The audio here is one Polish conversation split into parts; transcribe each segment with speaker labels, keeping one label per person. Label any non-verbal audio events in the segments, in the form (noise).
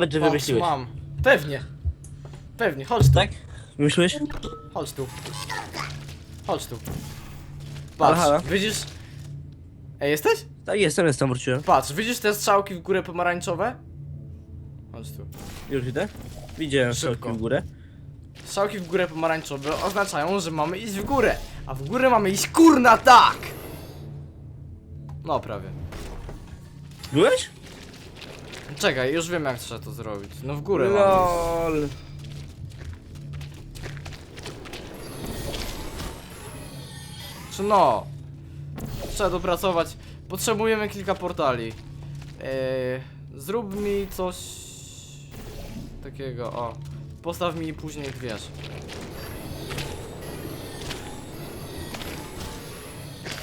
Speaker 1: Nawet, że wymyśliłeś.
Speaker 2: mam. Pewnie. Pewnie, chodź tu.
Speaker 1: Tak? Wymyśliłeś?
Speaker 2: Chodź tu. Chodź tu. Patrz, widzisz? Ej, jesteś?
Speaker 1: Tak, jestem, jestem, wróciłem.
Speaker 2: Patrz, widzisz te strzałki w górę pomarańczowe? Chodź tu.
Speaker 1: Już idę? Widziałem
Speaker 2: Szybko.
Speaker 1: strzałki w górę.
Speaker 2: Strzałki w górę pomarańczowe oznaczają, że mamy iść w górę. A w górę mamy iść kurna tak! No prawie.
Speaker 1: Byłeś?
Speaker 2: Czekaj, już wiem jak trzeba to zrobić. No w górę.
Speaker 1: LOL.
Speaker 2: Czy no? Trzeba dopracować. Potrzebujemy kilka portali. Eee, zrób mi coś takiego, o. Postaw mi później wiesz.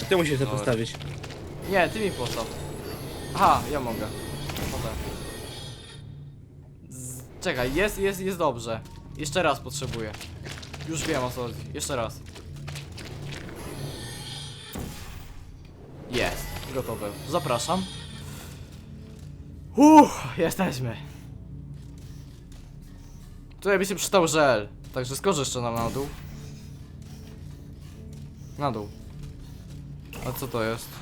Speaker 1: Ty musisz to
Speaker 2: Dobra.
Speaker 1: postawić.
Speaker 2: Nie, ty mi postaw. Aha, ja mogę. Z... Czekaj, jest, jest, jest dobrze. Jeszcze raz potrzebuję. Już wiem o co chodzi. Jeszcze raz. Jest. Gotowe. Zapraszam. Uff, jesteśmy. Tutaj by się przydał żel. Także skocz jeszcze nam na dół. Na dół. A co to jest?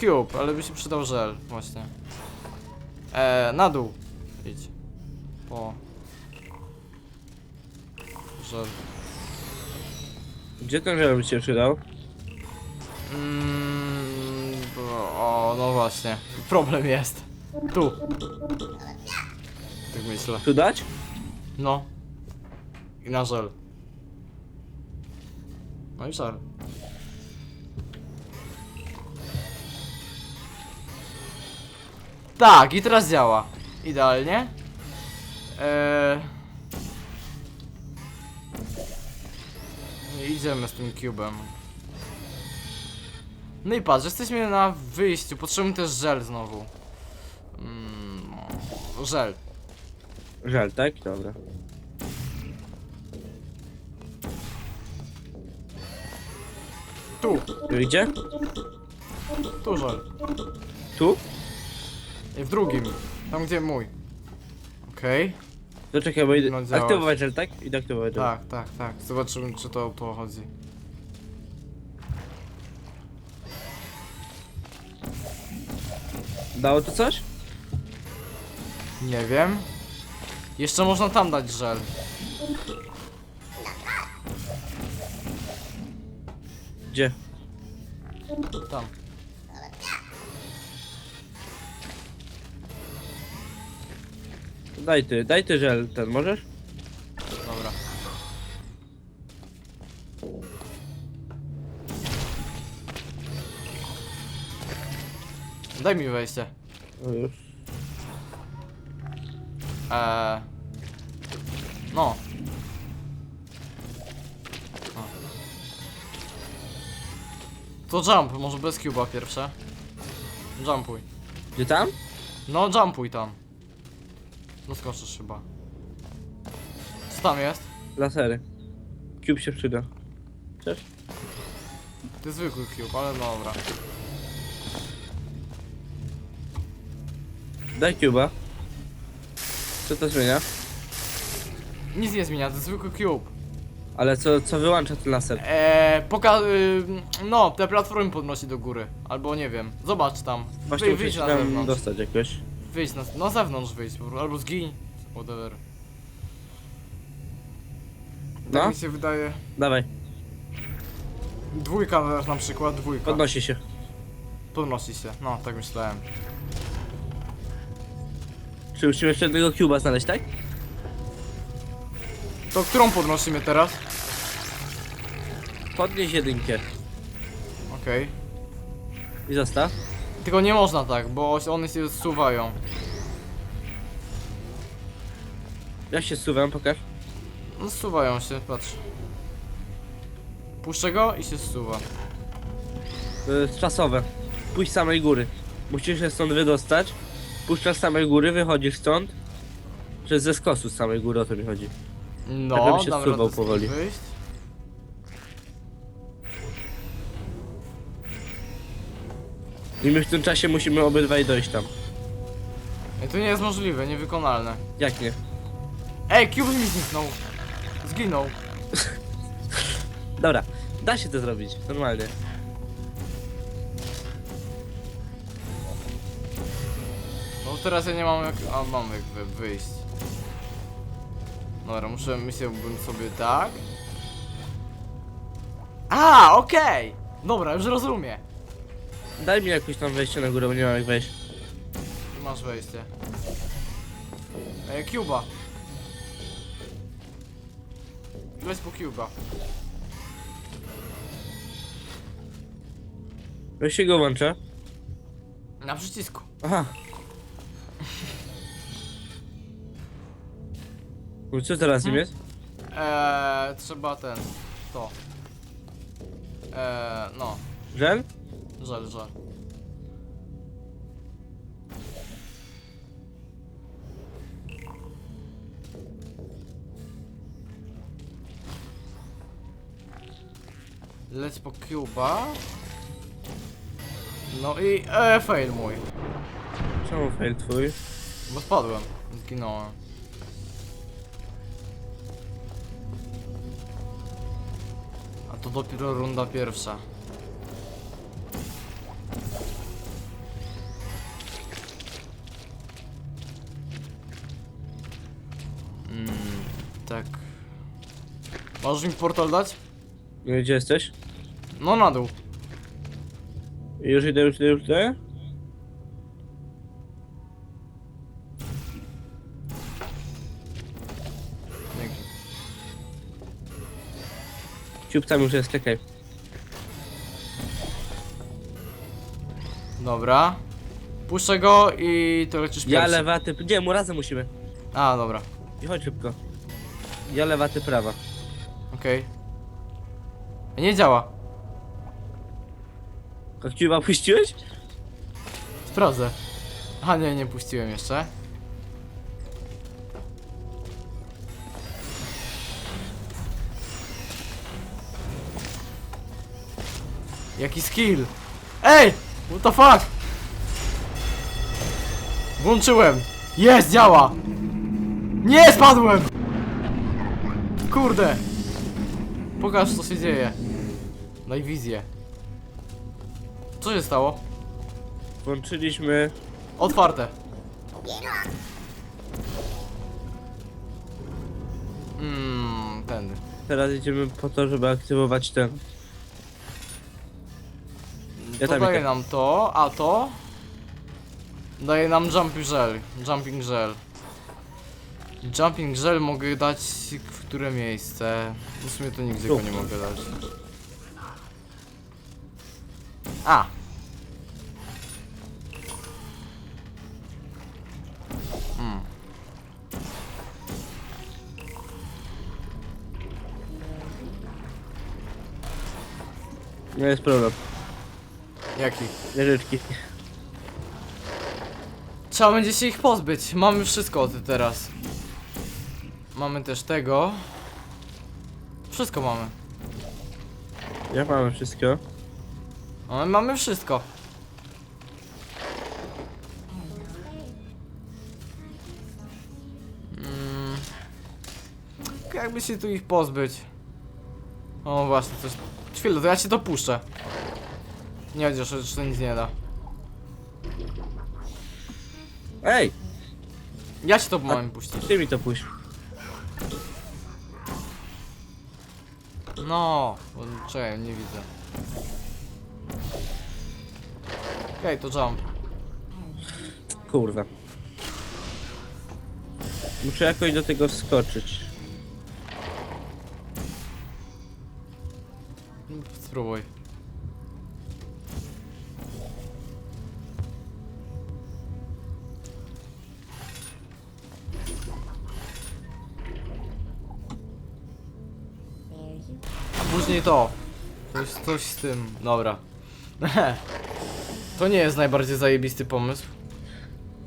Speaker 2: Cube, ale by się przydał żel, właśnie. Eee, na dół. Idź. Po. Żel.
Speaker 1: Gdzie ten żel by cię przydał?
Speaker 2: Mm, bo- o, no właśnie. Problem jest. Tu. Tak myślę.
Speaker 1: Tu dać?
Speaker 2: No. I na żel. No i żel. Tak, i teraz działa. Idealnie. Eee... Idziemy z tym cubem. No i patrz, jesteśmy na wyjściu. Potrzebujemy też żel znowu. Mm, żel.
Speaker 1: Żel, tak? Dobra.
Speaker 2: Tu,
Speaker 1: Tu idzie?
Speaker 2: tu żel.
Speaker 1: Tu?
Speaker 2: I w drugim. Tam gdzie mój. Okej.
Speaker 1: To czekaj, bo idę.
Speaker 2: No.
Speaker 1: Aktywować żel, tak? Idę aktywować żel.
Speaker 2: Tak, tak, tak. Zobaczymy czy to o to chodzi.
Speaker 1: Dało to coś?
Speaker 2: Nie wiem. Jeszcze można tam dać żel.
Speaker 1: Gdzie?
Speaker 2: Tam.
Speaker 1: Daj ty, daj ty żel ten, możesz?
Speaker 2: Dobra. Daj mi wejście.
Speaker 1: No już.
Speaker 2: Eee. No. O. To jump, może bez cuba pierwsze. Jumpuj.
Speaker 1: Gdzie tam?
Speaker 2: No jumpuj tam. No skoczysz chyba. Co tam jest?
Speaker 1: Lasery. Cube się przyda. Chcesz?
Speaker 2: To jest zwykły cube, ale dobra.
Speaker 1: Daj cube'a. Co to zmienia?
Speaker 2: Nic nie zmienia, to jest zwykły cube.
Speaker 1: Ale co, co wyłącza ten laser?
Speaker 2: Eee, poka... Y, no, te platformy podnosi do góry. Albo nie wiem. Zobacz tam.
Speaker 1: Właśnie
Speaker 2: Wy, wyjdź
Speaker 1: się
Speaker 2: na
Speaker 1: tam
Speaker 2: zewnątrz.
Speaker 1: dostać jakoś.
Speaker 2: Wyjdź na, na zewnątrz wyjdź, albo zgiń. Whatever. Tak
Speaker 1: No,
Speaker 2: mi się wydaje.
Speaker 1: dawaj.
Speaker 2: Dwójka na- przykład, dwójka.
Speaker 1: Podnosi się.
Speaker 2: Podnosi się. No, tak myślałem.
Speaker 1: Czy musimy jeszcze jednego cube'a znaleźć, tak?
Speaker 2: To którą podnosimy teraz?
Speaker 1: Podnieś jedynkę
Speaker 2: Okej.
Speaker 1: i zostaw.
Speaker 2: Tylko nie można tak, bo one się zsuwają.
Speaker 1: Ja się zsuwam, pokaż.
Speaker 2: No zsuwają się, patrz. Puszczę go i się zsuwa.
Speaker 1: Jest czasowe. Pójdź z samej góry. Musisz się stąd wydostać. Puszczasz z samej góry, wychodzisz stąd. Czy ze skosu z samej góry o to mi chodzi.
Speaker 2: No,
Speaker 1: Tak bym się
Speaker 2: dam
Speaker 1: zsuwał
Speaker 2: radę stąd
Speaker 1: powoli.
Speaker 2: wyjść.
Speaker 1: I my w tym czasie musimy obydwaj dojść tam.
Speaker 2: Ej, to nie jest możliwe, niewykonalne.
Speaker 1: Jak nie?
Speaker 2: Ej, Cube mi zniknął. Zginął. (laughs)
Speaker 1: Dobra, da się to zrobić, normalnie.
Speaker 2: No teraz ja nie mam jak... A, mam jak wy- wyjść. Dobra, muszę myślałbym sobie tak. A, okej! Dobra, już rozumiem.
Speaker 1: Daj mi jakieś tam wejście na górę, bo nie mam jak wejść.
Speaker 2: Tu masz wejście. Ej, Cuba. Weź po Cuba.
Speaker 1: Jak się go włącza?
Speaker 2: Na przycisku.
Speaker 1: Aha. No Co teraz nim jest?
Speaker 2: Eee, trzeba ten. To. Eee, no.
Speaker 1: Żel?
Speaker 2: Żal, żal. Leć po Cuba. No i e, fail mój.
Speaker 1: Czemu fail twój?
Speaker 2: Bo spadłem. Zginąłem. A to dopiero runda pierwsza. Możesz mi portal dać?
Speaker 1: No Gdzie jesteś?
Speaker 2: No na dół.
Speaker 1: Już idę, już idę, już idę.
Speaker 2: Dzięki.
Speaker 1: Ciup tam już jest, czekaj.
Speaker 2: Dobra. Puszczę go i to lecisz
Speaker 1: Ja
Speaker 2: pierwszy.
Speaker 1: lewa, ty... Gdzie? Mu razem musimy.
Speaker 2: A, dobra.
Speaker 1: I chodź szybko. Ja lewa, ty prawa.
Speaker 2: Okej. Nie działa.
Speaker 1: Ciuba puściłeś?
Speaker 2: Sprawdzę. A nie, nie puściłem jeszcze. Jaki skill? Ej! What the fuck? Włączyłem! Jest, działa! Nie, spadłem! Kurde! Pokaż co się dzieje. Daj wizję. Co się stało?
Speaker 1: Włączyliśmy...
Speaker 2: Otwarte. Mmm, tędy.
Speaker 1: Teraz idziemy po to, żeby aktywować ten. Ja
Speaker 2: to
Speaker 1: tam
Speaker 2: daje
Speaker 1: idę.
Speaker 2: nam to, a to daje nam jumping gel. Jumping gel. Jumping gel mogę dać w które miejsce? W sumie to nigdzie go nie mogę dać. A! Mm.
Speaker 1: No jest problem.
Speaker 2: Jaki?
Speaker 1: Wieżyczki.
Speaker 2: Trzeba będzie się ich pozbyć. Mamy wszystko od teraz. Mamy też tego. Wszystko mamy.
Speaker 1: Ja mamy wszystko.
Speaker 2: Mamy, mamy wszystko. Mm. Jakby się tu ich pozbyć. O właśnie, coś. Chwilę, to ja cię to puszczę. Nie chociaż że to nic nie da.
Speaker 1: Ej!
Speaker 2: Ja ci to mam puścić.
Speaker 1: Ty mi to puść.
Speaker 2: No, czekaj, nie widzę. Okej, to jump.
Speaker 1: Kurwa. Muszę jakoś do tego wskoczyć.
Speaker 2: Spróbuj. A później to. Coś, coś z tym. Dobra. (laughs) To nie jest najbardziej zajebisty pomysł.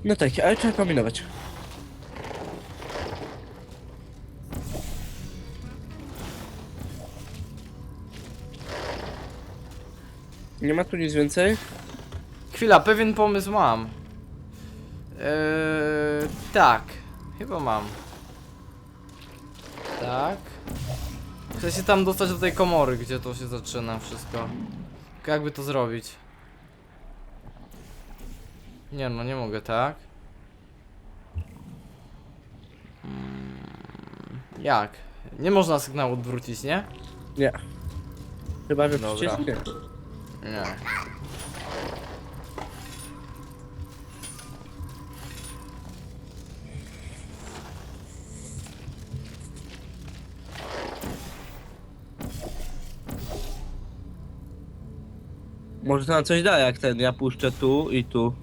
Speaker 1: No tak, ale trzeba kombinować. Nie ma tu nic więcej?
Speaker 2: Chwila, pewien pomysł mam. Eee, tak. Chyba mam. Tak. Chcę się tam dostać do tej komory, gdzie to się zaczyna wszystko. Tylko jakby to zrobić? Nie no, nie mogę, tak? Mm, Jak? Nie można sygnału odwrócić, nie?
Speaker 1: Nie. Chyba, że
Speaker 2: Dobra.
Speaker 1: nie. Może nam coś da, jak ten, ja puszczę tu i tu.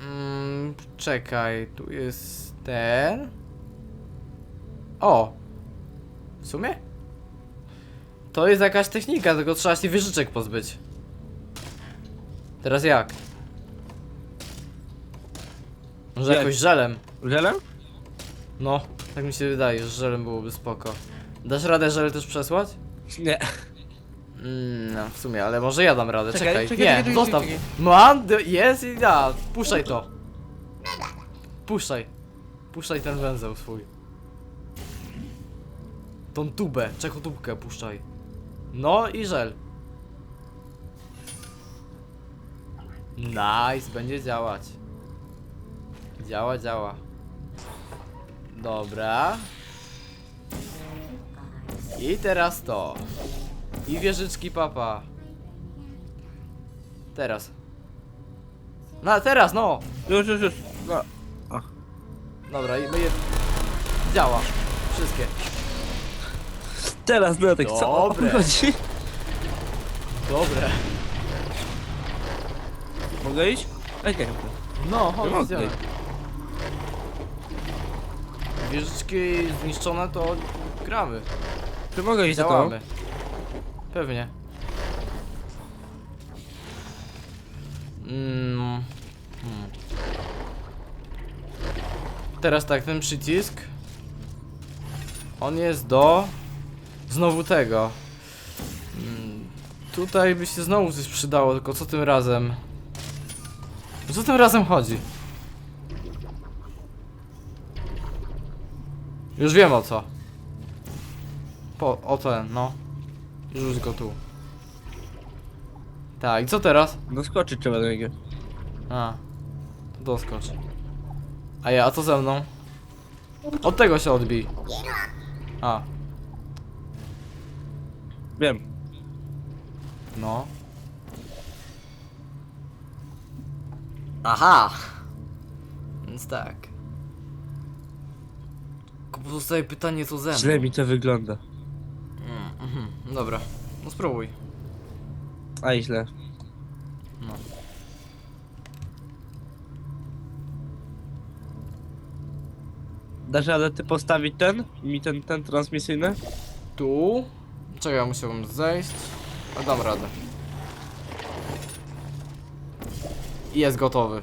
Speaker 2: Mm, czekaj, tu jest ten. O! W sumie? To jest jakaś technika, tylko trzeba się wieżyczek pozbyć. Teraz jak? Może
Speaker 1: Jak?
Speaker 2: jakoś żelem?
Speaker 1: Żelem?
Speaker 2: No, tak mi się wydaje, że żelem byłoby spoko. Dasz radę żel też przesłać?
Speaker 1: Nie.
Speaker 2: Mm, no, w sumie, ale może ja dam radę.
Speaker 1: Czekaj,
Speaker 2: Czekaj,
Speaker 1: czekaj,
Speaker 2: nie,
Speaker 1: czekaj,
Speaker 2: zostaw.
Speaker 1: czekaj.
Speaker 2: Mam, d- jest i da. Puszczaj to. Puszczaj. Puszczaj ten węzeł swój. Tą tubę, czekotubkę puszczaj. No i żel. Nice, będzie działać. Działa, działa. Dobra. I teraz to. I wieżyczki papa. Teraz. No teraz, no!
Speaker 1: Już, już, już. No.
Speaker 2: Dobra, i myję. Działa. Wszystkie.
Speaker 1: Teraz no tak co? O
Speaker 2: Dobre.
Speaker 1: chodzi?
Speaker 2: Dobre.
Speaker 1: Mogę iść? Okej.
Speaker 2: No, chodź, idziemy. Wieżyczki zniszczone to gramy.
Speaker 1: Czy mogę iść za to?
Speaker 2: Działamy. Pewnie. Mm. Hmm. Teraz tak, ten przycisk. On jest do. Znowu tego. Mm, Tutaj by się znowu coś przydało, tylko co tym razem? Co tym razem chodzi? Już wiem o co. Po, o ten, no. Rzuć go tu. Tak, i co teraz?
Speaker 1: No skoczyć trzeba do niego.
Speaker 2: A, to doskocz. A ja, a co ze mną? Od tego się odbij. A,
Speaker 1: Wiem.
Speaker 2: no. Aha! Więc tak. Tylko pozostaje pytanie, co ze mną.
Speaker 1: Źle mi to wygląda.
Speaker 2: Dobra, no spróbuj.
Speaker 1: A i źle.
Speaker 2: No.
Speaker 1: Dasz radę ty postawić ten? Mi ten, ten transmisyjny?
Speaker 2: Tu. Czekaj, musiałbym zejść. A dam radę. I jest gotowy.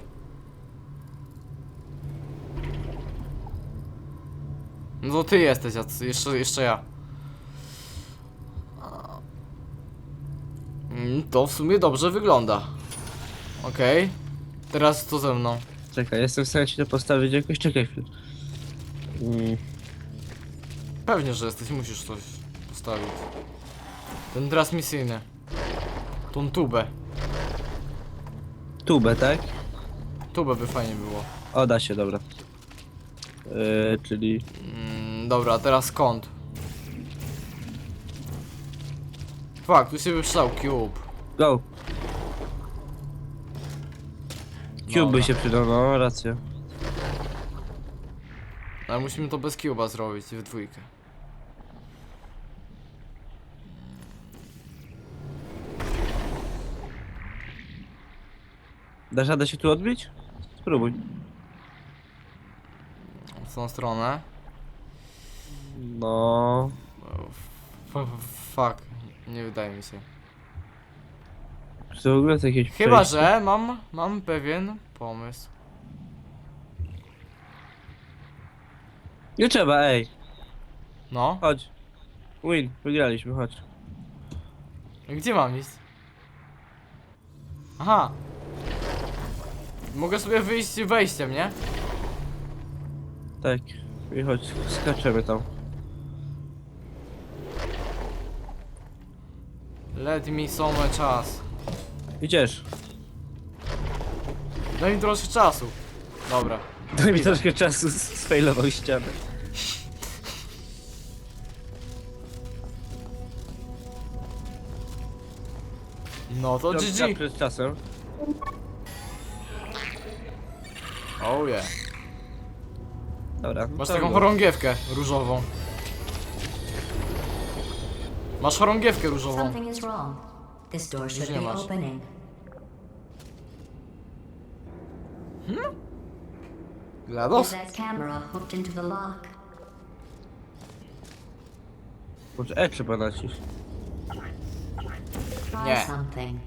Speaker 2: No to ty jesteś, a jeszcze, jeszcze ja. A. Mm, To w sumie dobrze wygląda. Okej. Teraz co ze mną?
Speaker 1: Czekaj, jestem w stanie ci to postawić jakoś. Czekaj chwilę. Mm.
Speaker 2: Pewnie, że jesteś, musisz coś postawić. Ten transmisyjny. Tą tubę.
Speaker 1: Tubę, tak?
Speaker 2: Tubę by fajnie było.
Speaker 1: O, da się, dobra. Yy, czyli...
Speaker 2: Mm, dobra, a teraz kąt. Fuck, tu się wyprzał cube.
Speaker 1: Go! Cube
Speaker 2: Dobra.
Speaker 1: by się przydał, no, racja.
Speaker 2: Ale musimy to bez cube'a zrobić, w dwójkę.
Speaker 1: Dasz radę się tu odbić? Spróbuj.
Speaker 2: W tą stronę.
Speaker 1: No...
Speaker 2: F f- fuck, nie wydaje mi się.
Speaker 1: Czy to w ogóle to jakieś
Speaker 2: Chyba,
Speaker 1: przejście?
Speaker 2: że mam, mam pewien pomysł.
Speaker 1: Nie trzeba, ej.
Speaker 2: No,
Speaker 1: Chodź. Win, wygraliśmy, chodź.
Speaker 2: gdzie mam iść? Aha. Mogę sobie wyjść wejściem, nie?
Speaker 1: Tak. I chodź, skaczemy tam.
Speaker 2: Let me some czas.
Speaker 1: Idziesz.
Speaker 2: Daj mi troszkę czasu. Dobra.
Speaker 1: Daj mi troszkę czasu, sfejlował ścianę.
Speaker 2: No to
Speaker 1: Piątka
Speaker 2: GG.
Speaker 1: przed czasem.
Speaker 2: Oh yeah.
Speaker 1: Dobra.
Speaker 2: Masz taką chorągiewkę różową. Masz chorągiewkę różową.
Speaker 3: Something is wrong. This door should
Speaker 2: nie
Speaker 3: be
Speaker 2: masz.
Speaker 3: opening. Is
Speaker 2: GLaDOS?
Speaker 3: that camera hooked into the lock?
Speaker 1: Może E trzeba nacisk.
Speaker 3: Try
Speaker 2: Nie.
Speaker 3: something.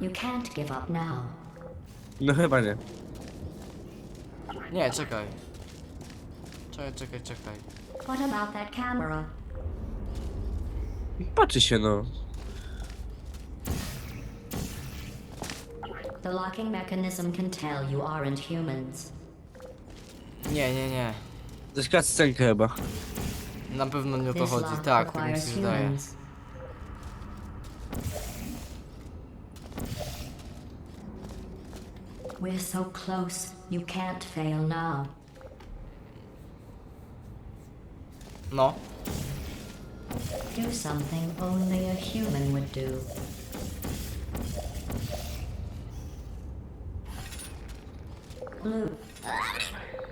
Speaker 3: You can't give up now.
Speaker 1: No chyba nie.
Speaker 2: Nie, czekaj. Czekaj, czekaj, czekaj.
Speaker 3: What about that camera?
Speaker 1: Patrzy się no.
Speaker 3: The locking mechanism can tell you aren't humans.
Speaker 2: Nie, nie, nie.
Speaker 1: To jest scenkę chyba.
Speaker 2: Na pewno nie o to
Speaker 3: This
Speaker 2: chodzi.
Speaker 3: lock
Speaker 2: Tak, tak mi
Speaker 3: requires
Speaker 2: się wydaje.
Speaker 3: humans. We're so close. You can't fail now.
Speaker 2: No.
Speaker 3: Do something only a human would do. Blue.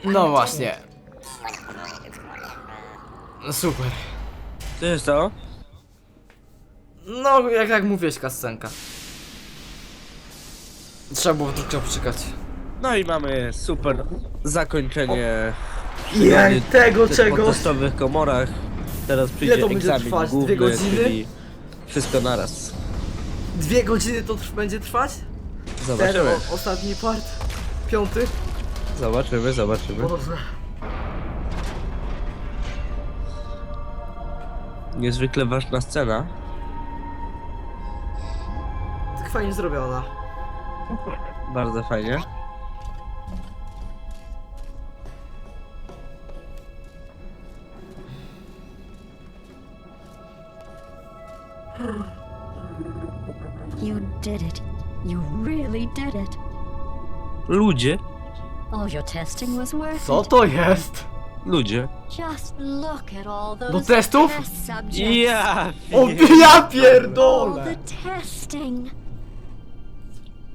Speaker 2: No właśnie. No super.
Speaker 1: Co się stało?
Speaker 2: No, jak, jak mówiłeś, kascenka. Trzeba było troszkę przykać.
Speaker 1: No i mamy super zakończenie
Speaker 2: Jej, tego
Speaker 1: w tych podtestowych komorach. Teraz przyjdzie
Speaker 2: to będzie
Speaker 1: egzamin
Speaker 2: trwać? Dwie
Speaker 1: główny,
Speaker 2: godziny?
Speaker 1: czyli wszystko naraz.
Speaker 2: Dwie godziny to trw- będzie trwać?
Speaker 1: Zobaczymy,
Speaker 2: o, ostatni part. Piąty.
Speaker 1: zobaczymy, zobaczymy.
Speaker 2: Boże.
Speaker 1: Niezwykle ważna scena.
Speaker 2: Tak fajnie zrobiona.
Speaker 1: Bardzo fajnie.
Speaker 3: Really did it.
Speaker 1: Ludzie,
Speaker 3: All your testing was worth
Speaker 2: Co
Speaker 3: it.
Speaker 2: to jest?
Speaker 1: ludzie.
Speaker 3: Just look at all those
Speaker 2: Do testów?
Speaker 3: test subjects.
Speaker 1: Ja!
Speaker 2: O, ja
Speaker 3: All
Speaker 2: pierdolę!
Speaker 3: the testing.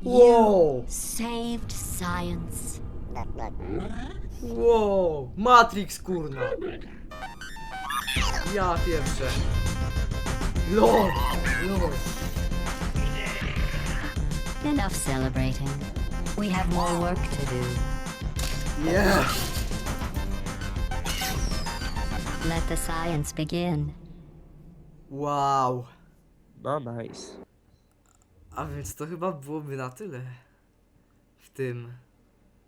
Speaker 2: Wow!
Speaker 3: Saved science.
Speaker 2: Wow! Matrix kurna! Ja pierwsze. LOL! LOL!
Speaker 3: Enough celebrating. We have more work to do.
Speaker 2: Yeah!
Speaker 3: Let the science begin.
Speaker 2: Wow!
Speaker 1: No nice.
Speaker 2: A więc to chyba byłoby na tyle. W tym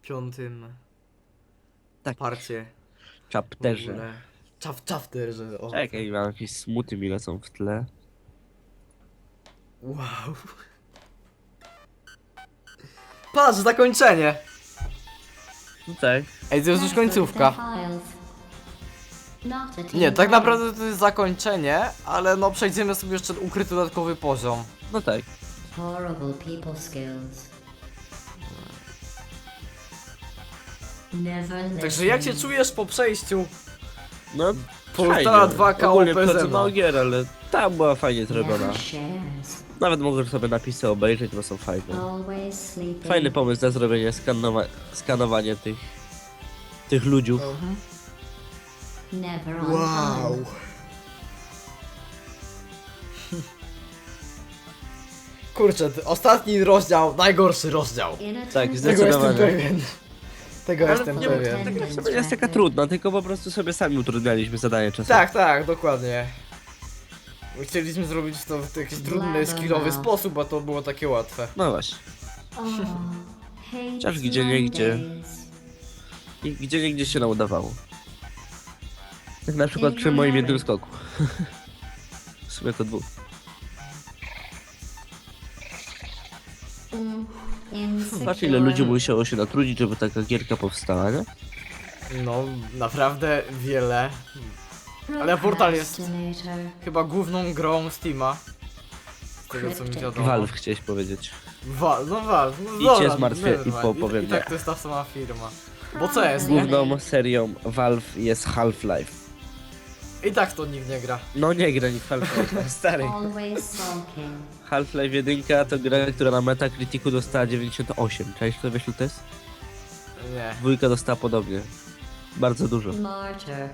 Speaker 2: piątym
Speaker 1: Tak.
Speaker 2: parcie. w
Speaker 1: Chapterze.
Speaker 2: ogóle. Czaf. O.
Speaker 1: Czekaj, mam jakieś smuty mi lecą w tle.
Speaker 2: Wow. Patrz, zakończenie!
Speaker 1: Tutaj.
Speaker 2: Ej, to jest już końcówka. Nie, tak naprawdę to jest zakończenie, ale no przejdziemy sobie jeszcze ukryty dodatkowy poziom.
Speaker 1: No tak.
Speaker 3: Horrible people skills. Never
Speaker 2: Także jak się
Speaker 3: listen.
Speaker 2: czujesz po przejściu?
Speaker 1: No,
Speaker 2: Poltara
Speaker 1: fajnie.
Speaker 2: 2K
Speaker 1: Ogólnie
Speaker 2: OPZ.
Speaker 1: wchodzę mało gier, ale ta była fajnie zrobiona.
Speaker 3: Never shares.
Speaker 1: Nawet mogę sobie napisy obejrzeć, bo są fajne. Fajny pomysł na zrobienie skanowa skanowanie tych tych ludziów.
Speaker 3: Never on time. (laughs)
Speaker 2: Kurczę, ostatni rozdział, najgorszy rozdział.
Speaker 3: In a
Speaker 1: Tak,
Speaker 3: temper-
Speaker 1: zdecydowanie.
Speaker 2: pewien. Tego
Speaker 1: Ale
Speaker 2: jestem
Speaker 1: nie,
Speaker 2: pewien.
Speaker 1: tak naprawdę jest taka trudna, tylko po prostu sobie sami utrudnialiśmy zadanie czasem.
Speaker 2: Tak, tak, dokładnie. My Chcieliśmy zrobić to w jakiś trudny, skillowy sposób, a to było takie łatwe.
Speaker 1: No właśnie. Chociaż gdzie nie gdzie. I gdzie niegdzie się nam udawało. Jak na przykład przy moim jednym skoku. (laughs) sumie to dwóch. Patrz ile ludzi musiało się natrudzić, żeby taka gierka powstała, nie?
Speaker 2: No, naprawdę wiele. Ale Portal jest-. Chyba główną grą Steama. Z tego co mi wiadomo.
Speaker 1: Valve chciałeś powiedzieć.
Speaker 2: Val, no Valve. No
Speaker 1: Idźcie
Speaker 2: dobra,
Speaker 1: zmartwię i
Speaker 2: nevermind.
Speaker 1: powiem
Speaker 2: I, I tak
Speaker 1: nie.
Speaker 2: to jest ta sama firma. Bo co jest, nie?
Speaker 1: Główną serią Valve jest Half-Life.
Speaker 2: I tak to nikt nie gra.
Speaker 1: No nie gra nikt w Half-Life, (laughs) stary.
Speaker 3: Always sulking.
Speaker 1: Half-Life 1 to gra, która na Metacriticu dostała 98. Cześć, to wiesz to jest?
Speaker 2: Nie.
Speaker 1: Dwójka dostała podobnie. Bardzo dużo.
Speaker 3: Martyr.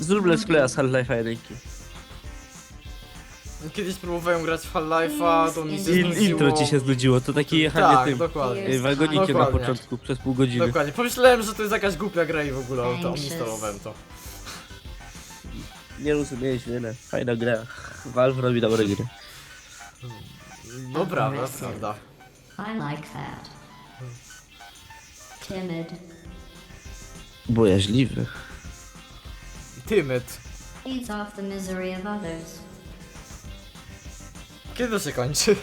Speaker 1: Zrób let's playa z Half-Life'a 1.
Speaker 2: Kiedyś próbowałem grać w Half-Life'a, to mi się znudziło.
Speaker 1: intro ci się znudziło, to takie jechanie
Speaker 2: Tak,
Speaker 1: tym
Speaker 2: dokładnie.
Speaker 1: y, wagonikiem na
Speaker 2: Dokładnie.
Speaker 1: początku przez pół godziny.
Speaker 2: Dokładnie. Pomyślałem, że to jest jakaś głupia gra i w ogóle to
Speaker 3: Anxious.
Speaker 2: to.
Speaker 1: Nie rozumiałeś wiele. Fajna gra. Valve robi dobre gry.
Speaker 2: Dobra, to prawda.
Speaker 3: I like that. Timid.
Speaker 1: Bojaźliwy.
Speaker 2: Tymyd.
Speaker 3: Feeds off the misery of others.
Speaker 2: Kiedy to się kończy?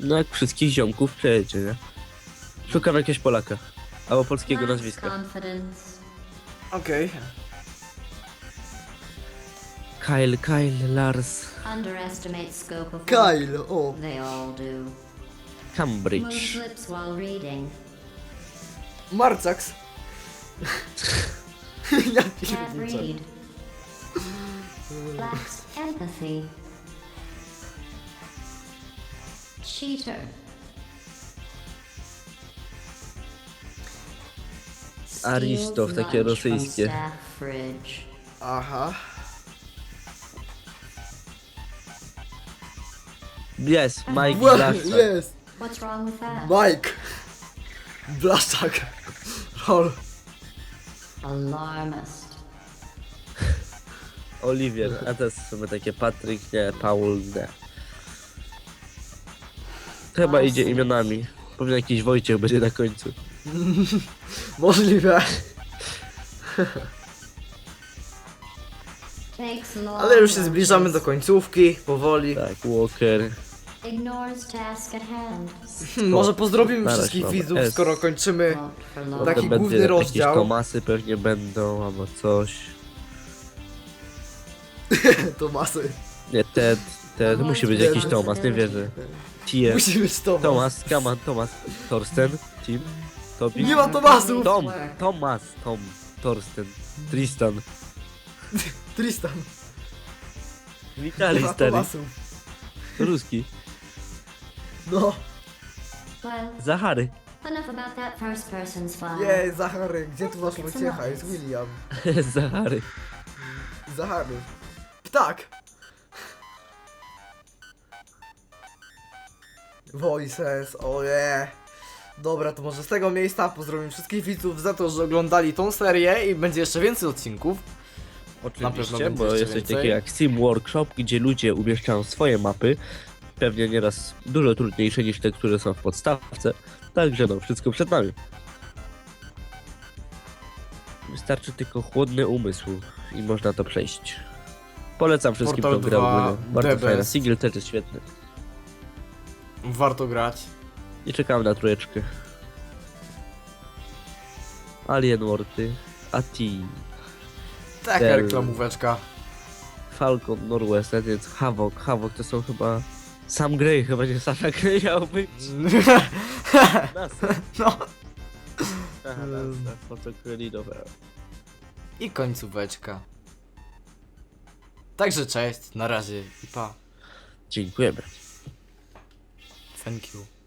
Speaker 1: No jak wszystkich ziomków przejedzie, nie? Szukam jakiegoś Polaka. Albo polskiego
Speaker 3: Lacks
Speaker 1: nazwiska.
Speaker 3: confidence.
Speaker 2: Okej.
Speaker 1: Kyle, Kyle, Lars,
Speaker 3: Underestimate scope of work.
Speaker 2: Kyle, o.
Speaker 3: They all do. Moves
Speaker 1: Cambridge.
Speaker 3: lips while reading.
Speaker 2: Marcax. (laughs) (laughs) ja
Speaker 3: Can't
Speaker 2: pierniczę.
Speaker 3: read. (laughs) Lacks empathy. Cheater.
Speaker 1: Aristow, takie rosyjskie.
Speaker 2: Aha.
Speaker 1: Yes, Mike
Speaker 2: Well,
Speaker 1: Blaszczak.
Speaker 2: jest.
Speaker 3: What's wrong with that?
Speaker 2: Mike. Blaszczak. Rol. (laughs)
Speaker 3: Alarmist.
Speaker 1: Oliwier, a to jest w sumie takie Patryk, nie, Paul, nie. Chyba idzie imionami. Pewnie jakiś Wojciech będzie na końcu. (laughs)
Speaker 2: Możliwe.
Speaker 3: Takes long
Speaker 2: Ale już się zbliżamy do końcówki, powoli.
Speaker 1: Tak, Walker.
Speaker 3: Ignores task at hand.
Speaker 2: Hmm, Może
Speaker 1: razie
Speaker 2: wszystkich widzów,
Speaker 1: S.
Speaker 2: skoro kończymy.
Speaker 3: For
Speaker 2: Taki.
Speaker 1: Potem będzie
Speaker 2: główny
Speaker 1: jakieś
Speaker 2: rozdział.
Speaker 1: Tomasy pewnie będą, albo coś. (laughs)
Speaker 2: Tomasy.
Speaker 1: Nie, Ted, Ted, musi być jakiś Tomas, nie wierzę. Tie,
Speaker 2: Musi być Tomas.
Speaker 1: Tomas, come on, Tomas, Torsten, Tim, Tobi.
Speaker 2: Nie ma Tomasów!
Speaker 1: Tom, Tomas, Tom, Torsten, Tristan, (laughs)
Speaker 2: Tristan. Nie
Speaker 1: Witali
Speaker 2: ma
Speaker 1: stary,
Speaker 2: Tomasów.
Speaker 1: ruski,
Speaker 2: No.
Speaker 3: Well,
Speaker 1: Zachary,
Speaker 3: enough about that first person's file.
Speaker 2: Nie, Zachary, gdzie tu masz Wojciecha? Jest William. (laughs)
Speaker 1: Zachary.
Speaker 2: Zachary. Ptak. Voices, oje. Dobra, to może z tego miejsca pozdrowię wszystkich widzów za to, że oglądali tą serię i będzie jeszcze więcej odcinków.
Speaker 1: Oczywiście, bo jest coś takiego jak Sim Workshop, gdzie ludzie umieszczają swoje mapy, pewnie nieraz dużo trudniejsze niż te, które są w podstawce, także no, wszystko przed nami. Wystarczy tylko chłodny umysł i można to przejść. Polecam wszystkim
Speaker 2: Portal
Speaker 1: tą grę
Speaker 2: 2,
Speaker 1: ogólnie. Bardzo
Speaker 2: The
Speaker 1: fajna. Single też jest świetny.
Speaker 2: Warto grać.
Speaker 1: I czekam na trójeczkę. Alien Worty, Ati,
Speaker 2: Taka
Speaker 1: Del-
Speaker 2: reklamóweczka.
Speaker 1: Falcon, więc Havok. Havok to są chyba... Sam Grey, chyba nie Sasha Grey miał być.
Speaker 2: No.
Speaker 1: Aha, NASA, fotokrelinowe.
Speaker 2: I końcóweczka. Także cześć, na razie i pa.
Speaker 1: Dziękujemy.
Speaker 2: Thank you.